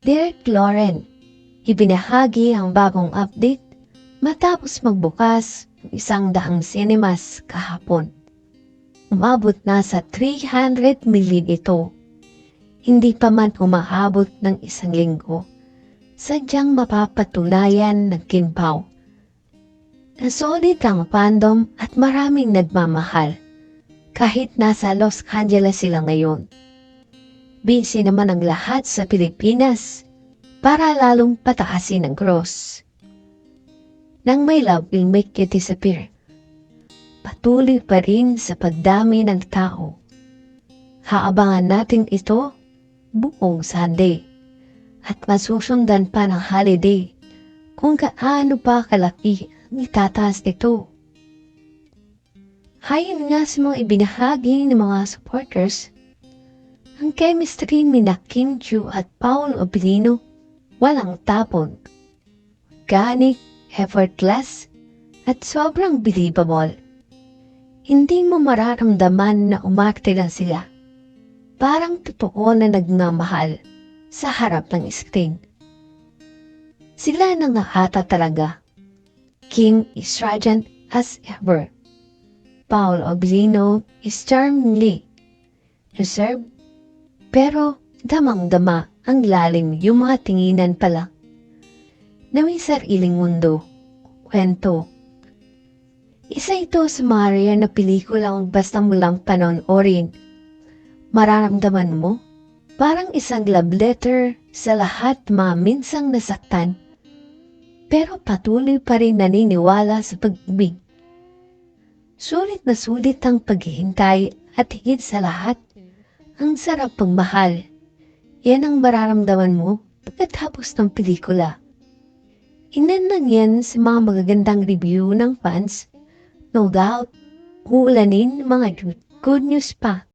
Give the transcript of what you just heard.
Derek Lauren, ibinahagi ang bagong update matapos magbukas ng isang daang cinemas kahapon. Umabot na sa 300 million ito. Hindi pa man umaabot ng isang linggo. Sadyang mapapatunayan ng kinpaw. Na solid ang fandom at maraming nagmamahal. Kahit nasa Los Angeles sila ngayon. Busy naman ang lahat sa Pilipinas para lalong pataasin ang cross. Nang may love will make you disappear. Patuloy pa rin sa pagdami ng tao. Haabangan natin ito buong Sunday at masusundan pa ng holiday kung gaano pa kalaki ang itataas nito. Hayon nga sa mga ibinahagi ng mga supporters, ang chemistry ni Kim Chu at Paul Obilino walang tapon. Organic, effortless, at sobrang believable. Hindi mo mararamdaman na umakte lang sila. Parang totoo na nagmamahal sa harap ng screen. Sila na nga ata talaga. Kim is radiant as ever. Paul Oblino is charmingly reserved, pero damang-dama ang lalim yung mga tinginan pala. Na may sariling mundo, kwento. Isa ito sa mga rare na pelikula kung basta mo lang panoorin. Mararamdaman mo, parang isang love letter sa lahat mga minsang nasaktan. Pero patuloy pa rin naniniwala sa pag-ibig. Sulit na sulit ang paghihintay at higit sa lahat, ang sarap pagmahal. Yan ang mararamdaman mo pagkatapos ng pelikula. Inan lang yan sa mga magagandang review ng fans. No doubt, uulanin mga good news pa.